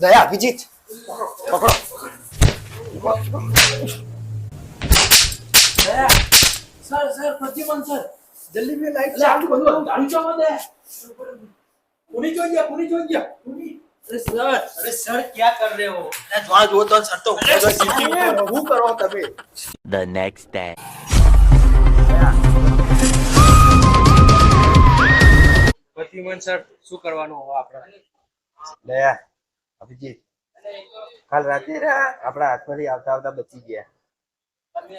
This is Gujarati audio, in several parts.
દયા અભિજીત પકડો સર સર પ્રતિબંધ સર જલ્દી મેં લાઈટ એટલે આટલું બધું ગાડી ચો દે પુની જોઈ ગયા પુની જોઈ ગયા પુની અરે સર अरे सर क्या कर रहे हो वहां जो तो सर तो શું કરો તમે The next day. Pradyuman sir શું કરવાનું હોય આપણે? દયા અભિજીત. કાલ રાતે રા આપણા હાથમાંથી આવતા આવતા બચી ગયા.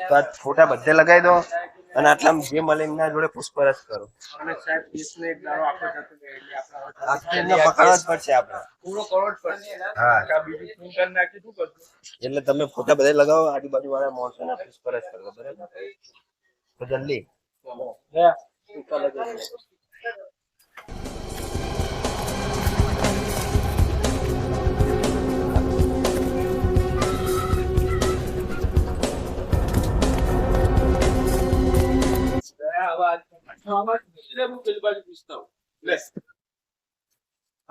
તો આ ફોટા બધે લગાવી દો અને આટલા જે મળે એમના જોડે પૂછપરછ કરો. અને સાહેબ કેસને એક દાડો આખો જતો રહે એટલે આપણે આખી પકડવા જ પડશે આપણે. પૂરો કરોડ પડશે. હા. કા બીજું શું કરી નાખી શું કરશું? એટલે તમે ફોટા બધે લગાવો આજુબાજુ વાળા માણસો ને પૂછપરછ કરો બરાબર? તો જલ્દી. હા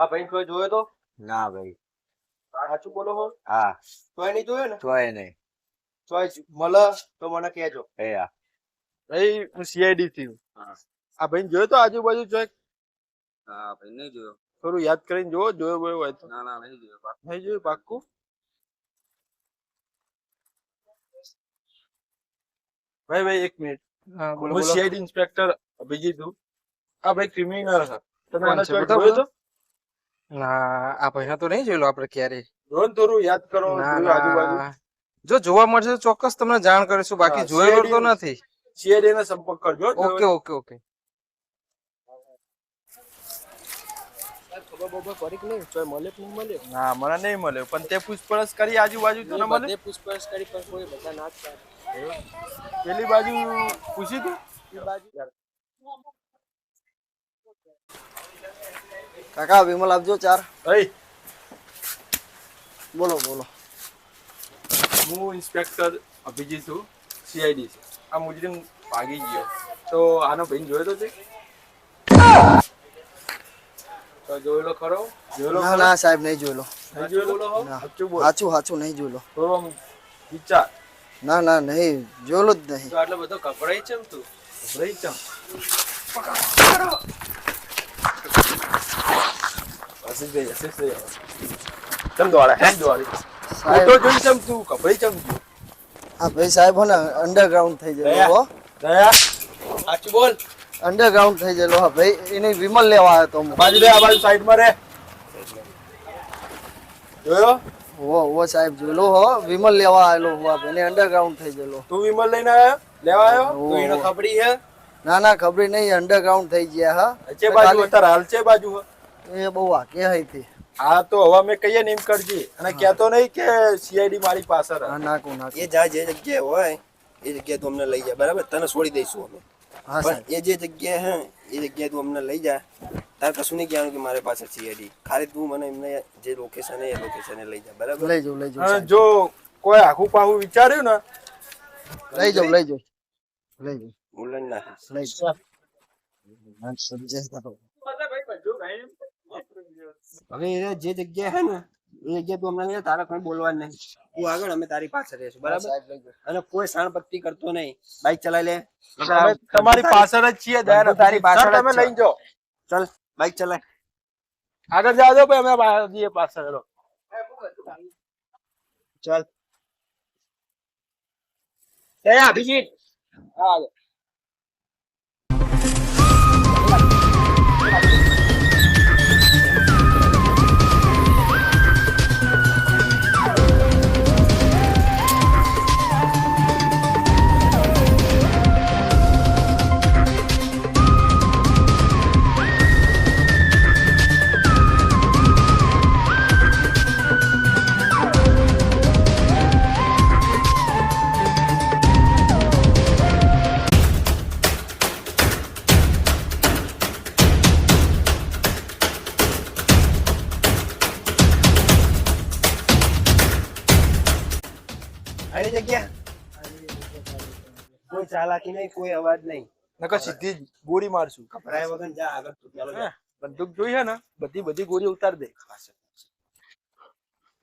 ભાઈ કોઈ જોયો તો? ના ભાઈ. સાચું બોલો હો. હા. તોય નહીં જોયો ને? તોય નહીં. તોય જ. તો મને કહેજો. એ આ ભાઈ હું સીઆઈડી થી આ ભાઈ જોયો તો આજુબાજુ ચોક હા ભાઈ નહીં જોયો. થોડું યાદ કરીને જોવો જોયો બોયો હોય તો. ના ના નહીં જોયો. નહીં જોયું પાક્કું? ભાઈ ભાઈ એક મિનિટ. હું બોલો. સીઆઈડી ઇન્સ્પેક્ટર અભિજીત તું આ ભાઈ ક્રિમિનલ છે. તમે આનો? ચોક જોયો તો. ના આ ભાઈને તો નહીં જોયેલો આપણે ક્યારે જોયો ને થોડું યાદ કરો આજુબાજુ. જો જોવા મળશે તો ચોક્કસ તમને જાણ કરીશું. બાકી જોયેલો તો નથી. સીઆઈડી ને સંપર્ક કરજો ઓકે ઓકે ઓકે. ખબર બબર પડી કે નહીં? તોય મળે મળે? ના મને નહીં મળ્યો પણ તે પૂછપરછ કરી આજુબાજુ તને મળે? પૂછપરછ કરી પણ કોઈ બધા ના જ પેલી બાજુ પૂછી તું. કાકા વિમલ આપજો ચાર. બોલો બોલો. હું ઇન્સ્પેક્ટર અભિજીત છું સીઆઈડી છે. આ મુજરીમ ભાગી ગયો. તો આનો ભાઈ જોયો તો છે? જોયેલો ખરો? જોયેલો ના ના સાહેબ નહીં જોયેલો. સાચું નહીં જોયેલો. વિચાર. ના ના નહીં. જોયેલો જ નહીં. એટલે બધો ગભરાઈ છે તું? હસી ગઈ હસી ગઈ ચમ દોડે હે દોડે ફોટો જોઈ ચમ તું કપડી ચમ આ ભાઈ સાહેબ હો ને અંડરગ્રાઉન્ડ થઈ ગયેલો હો દયા સાચું બોલ અંડરગ્રાઉન્ડ થઈ ગયેલો હા ભાઈ એને વિમલ લેવા આવ્યો તો બાજુ રે આ બાજુ સાઈડમાં રે જોયો વો વો સાહેબ જોયેલો હો વિમલ લેવા આવેલો હો આ ભાઈ અંડરગ્રાઉન્ડ થઈ ગયેલો તું વિમલ લઈને આવ્યો લેવા આવ્યો તું એને ખબરી હે ના ના ખબર નહીં અંડરગ્રાઉન્ડ થઈ ગયા હા. ચે બાજુ અત્યારે હાલ છે બાજુ હો? એ બહુ વાકે હતી હા તો હવે અમે કહીએ ને એમ કરજે. અને કહેતો નહીં કે સીઆઈડી મારી પાસે રહે ના કો ના એ જા જે જગ્યાએ હોય એ જગ્યાએ તું અમને લઈ જા બરાબર? તને છોડી દઈશું અમે. હા પણ એ જે જગ્યાએ હે એ જગ્યાએ તું અમને લઈ જા. તારે કશું નહીં કહેવાનું કે મારે પાસે સીઆઈડી ખાલી તું મને એમને જે લોકેશન એ લોકેશને લઈ જા બરાબર? લઈ જાઉં લઈ જાઉં જો કોઈ આખું પાહું વિચાર્યું ને? લઈ જાઉં લઈ જાઉં. લઈ જાઉં. હું લઈને નાખીશ લઈ જાઉં હા, સમજ્યા તો. હવે એ જે જગ્યાએ હે ને એ જગ્યાએ તું અમને લઈ જા, તારે કોઈ બોલવાનું નહીં તું આગળ અમે તારી પાસે રહીશું બરાબર સાહેબ લઈ જાઉં. અને કોઈ શાણપત્તી કરતો નહીં બાઈક ચલાવી લે અમે તમારી પાછળ જ છીએ દયા તારી પાછળ જ તમે છે. લઈને જાઓ ચાલ બાઈક ચલાય આગળ જાઓ છો ભાઈ અમે બા- જઈએ પાછળ હેલો. ચાલ દયા અભિજીત હા આવી ચાલાકી નહીં કોઈ અવાજ નહીં. નકર સીધી જ ગોળી મારશું. કપરાય વગર જા આગળ તું ચાલો. બંદૂક જોઈ છે ને બધી બધી ગોળી ઉતાર દે.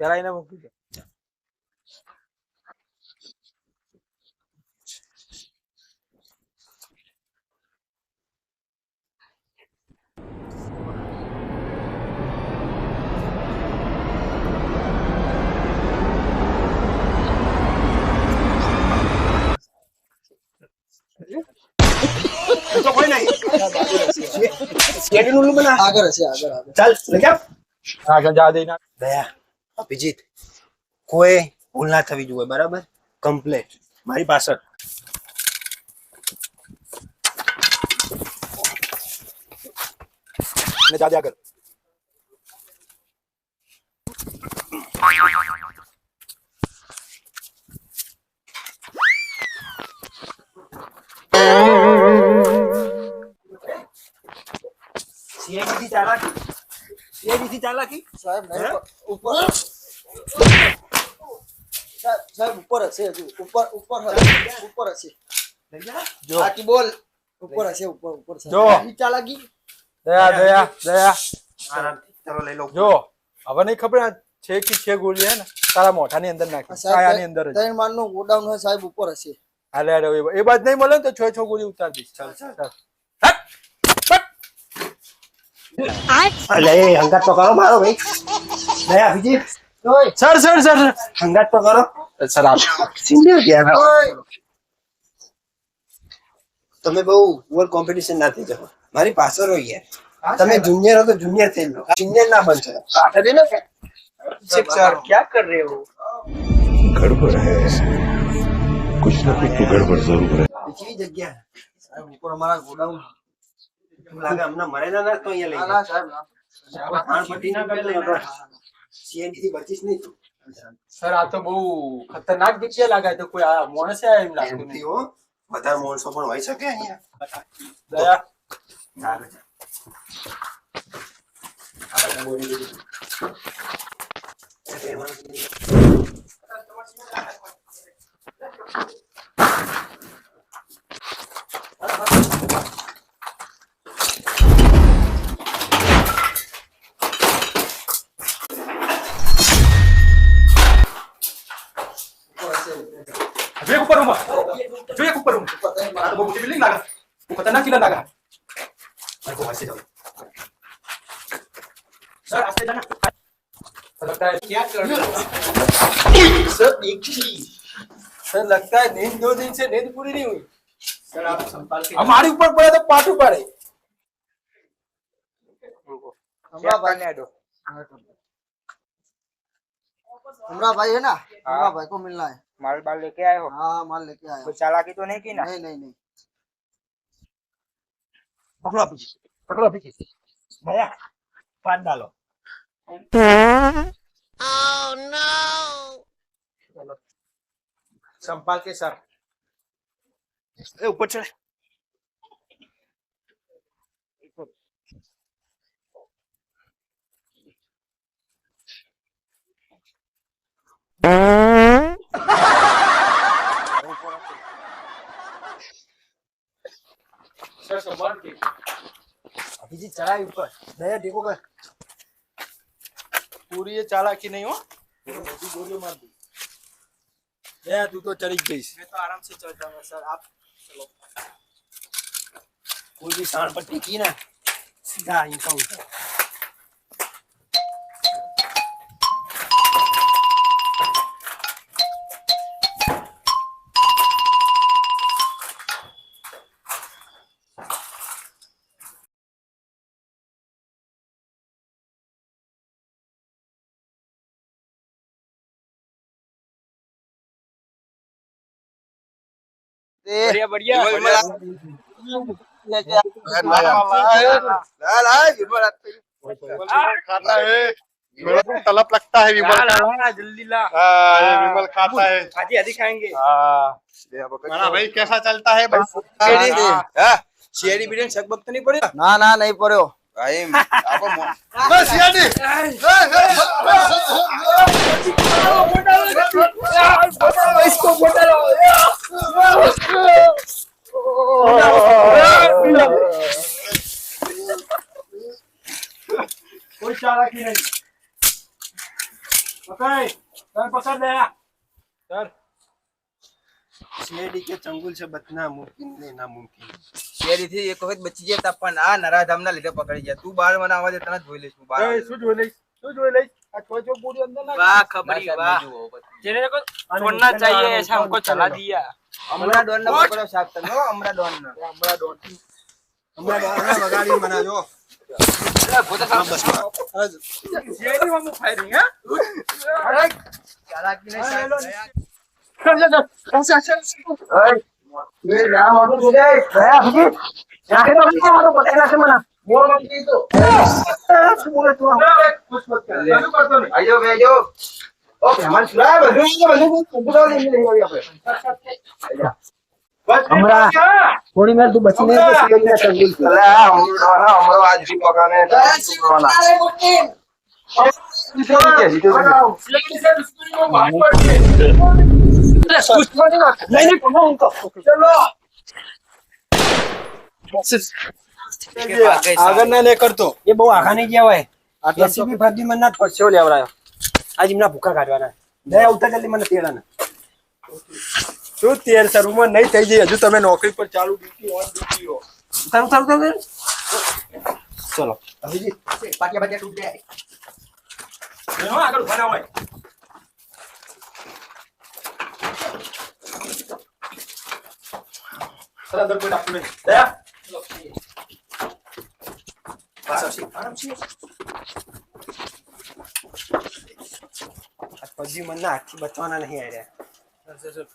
પેલા એને મૂકી દે. તો કોઈ નહીં સીઆઈડી નું બના આગળ હશે આગળ આગળ ચાલ લઈ જાવ આગળ જા દે ના દયા અભિજીત કોઈ ભૂલ ના થવી જોઈએ બરાબર કમ્પ્લેટ મારી પાછળ ને જા દે આગળ થી ચાલાકી? સીઆઈડી થી ચાલાકી? સાહેબ નહીં ઉપર સાહેબ સાહેબ ઉપર હશે ઉપર ઉપર ઉપર હશે. જો. બાકી બોલ. ઉપર હશે ઉપર ઉપર જો. ઈટા લાગી દયા દયા દયા. આરામથી ચલો લઈ લો. જો હવે નહીં ખબર છે કે છે ગોળી હે ને? તારા મોઢાની અંદર નાખી. કાયાની અંદર ત્રણ માળનું ગોડાઉન હોય સાહેબ ઉપર હશે. અરે એ- એ બાદ નહીં મળે ને તો છ છ ગોળી ઉતાર દઈશ. ચાલ ચાલ. ચાલ. અલે હંગાત તો કરો મારો ભાઈ દયા અભિજીત સર સર સર હંગાત તો કરો સર આપ સિનિયર ગયા તમે બહુ ઓવર કોમ્પિટિશન ના થઈ જાઓ મારી પાછળ હોય યાર તમે જુનિયર હો તો જુનિયર થઈ લો સિનિયર ના બનશો અરે ને सर क्या कर रहे हो गड़बड़ है कुछ ना कुछ तो गड़बड़ जरूर है કેવી જગ્યા સાહેબ ઉપર અમારા ગોડાઉન એમ લાગે હમણાં મરે ના ના તો અહીંયા લઈ ના જાય ના સાહેબ ના. ખાણ પટ્ટી ના કરી લઈ સીએનજી થી બચીશ નહીં તું. સર આ તો બહુ ખતરનાક જગ્યા લાગે તો કોઈ આ માણસે આ એમ લાગતું એમથી નહીં. હો. વધારે માણસો પણ હોય શકે અહીંયા. દયા. સારું છે. जो एक ऊपर हुआ जो एक ऊपर हुआ तो वो मुझे बिल्डिंग लगा वो खतरनाक किला लगा मैं को ऐसे जाओ सर आपसे जाना लगता है क्या कर सर एक ही सर लगता है नींद दो दिन से नींद पूरी नहीं हुई सर आप संपाल के हमारे ऊपर पड़े तो पाटू पड़े हमरा भाई ने दो हमरा भाई है ना हमरा भाई को मिलना है माल बाल लेके आए हो हाँ माल लेके आए कुछ चालाकी तो नहीं की ना नहीं नहीं नहीं पकड़ो पीछे पकड़ो पीछे भैया पान डालो ओह नो संभाल के सर ऊपर चले ચડાવી ઉપર. દયા ઢીકો કર. પૂરી ચાલાકી નહીં હો. બધી ગોળીઓ માર દી. દયા તું તો ચડી જઈશ. મેં તો આરામ સે ચડતા હું સર. આપ ચલો. કોઈ ભી સાણ પર ટીકી ના સીધા અહીં કહું बढ़िया बढ़िया। तलब लगता है विमल जल्दी ला। विमल खाता है। आज हाजी खाएँगे। भाई कैसा चलता है? शेरी बिरयानी शक वक्त तो नहीं पड़े? ना ना नहीं पड़े हो। કાયમ આપો બસ યાડી इसको बोटलो कोई चारा की नहीं पकड़ सर पकड़ ले सर सीएडी के चंगुल से बचना मुमकिन नहीं नामुमकिन શેરીથી એક વખત બચી ગયા તા પણ આ નરાધામના લીધે પકડી જાય. તું બાર મને આવવા દે તને જોઈ લઈશ બાર. શું જોઈ લઈશ? શું જોઈ લઈશ? ચલા. દિયા નહીં નહીં થોડી મેર તું બચી તો સીઆઈડી ના ચંગુલ છે અલે આ હમણો ના હમણો આજ જી પકાને છોકરાના આગળ ના લે કરતો એ બહુ આઘા નહીં કહેવાય એસીબી ફરજી મને ના પરસ્યો લેવડાયો આજ એમના ભૂખા કાઢવાના લે આવતા જલ્દી મને તેડાના શું તેર સર ઉંમર નહીં થઈ ગઈ હજુ તમે નોકરી પર ચાલુ ડ્યુટી ઓન ડ્યુટી હો તારું તારું તારું ચલો અભિજીત પાટિયા પાટિયા તૂટે આગળ ઊભા ના હોય સર અંદર કોઈ ડાકુ નહીં દયા આ ફરજી મનના આખી બચવાના નહીં આવ્યા દયા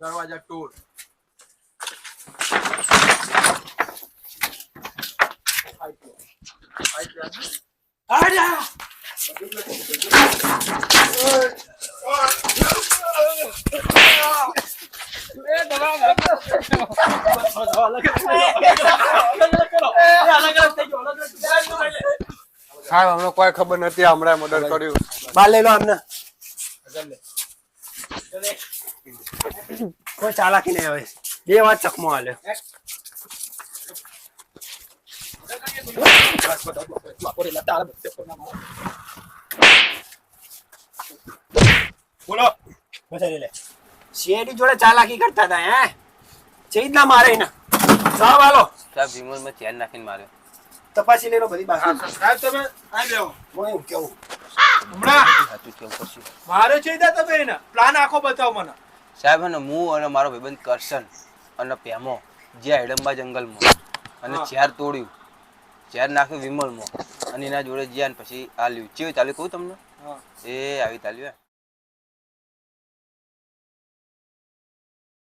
દરવાજા ટોળ સાહેબ, અમને કોઈ ખબર નથી, હમણાં મર્ડર કર્યું. બાર લઈ લો અમને. કોઈ ચાલાકી નહીં હવે. બે વાર ચકમો હાલે બોલો. બસાઈ લે. સીઆઈડી જોડે ચાલાકી કરતા હતા હે? ચેજ ના મારે ને સાહેબ હાલો સાહેબ વિમલમાં ચેન નાખીને માર્યો તપાસી લેલો બધી બાકી સાહેબ તમે આ લેવો હું એવું કેવું? હમણાં? મારે તમે એના. પ્લાન આખો બતાવો મને. સાહેબ અને હું અને મારો ભાઈબંધ કરશન અને પેમો જ્યાં હેડમ્બા જંગલમાં અને ચેર તોડ્યું ચેર નાખ્યું વિમલમાં અને એના જોડે જ્યાં પછી આ લ્યું. ચેવી ચાલ્યું કહું તમને? એ આવી ચાલ્યું